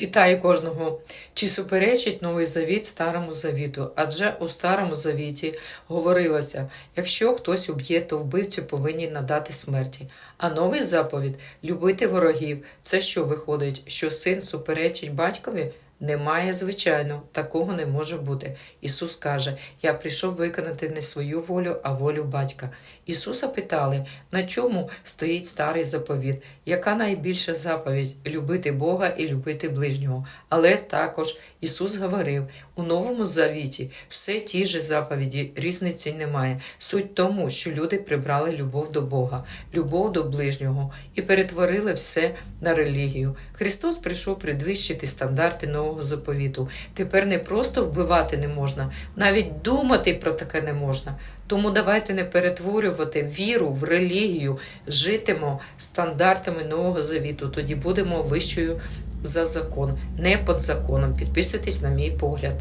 Вітаю кожного. Чи суперечить новий завіт старому завіту? Адже у старому завіті говорилося: якщо хтось уб'є, то вбивцю повинні надати смерті. А новий заповідь любити ворогів. Це що виходить, що син суперечить батькові? Немає, звичайно, такого не може бути. Ісус каже: Я прийшов виконати не свою волю, а волю батька. Ісуса питали, на чому стоїть старий заповіт, яка найбільша заповідь любити Бога і любити ближнього. Але також Ісус говорив у новому завіті все ті ж заповіді, різниці немає. Суть тому, що люди прибрали любов до Бога, любов до ближнього і перетворили все на релігію. Христос прийшов підвищити стандарти нового заповіту. Тепер не просто вбивати не можна, навіть думати про таке не можна. Тому давайте не перетворювати віру в релігію, житимо стандартами нового завіту. Тоді будемо вищою за закон, не під законом. Підписуйтесь на мій погляд.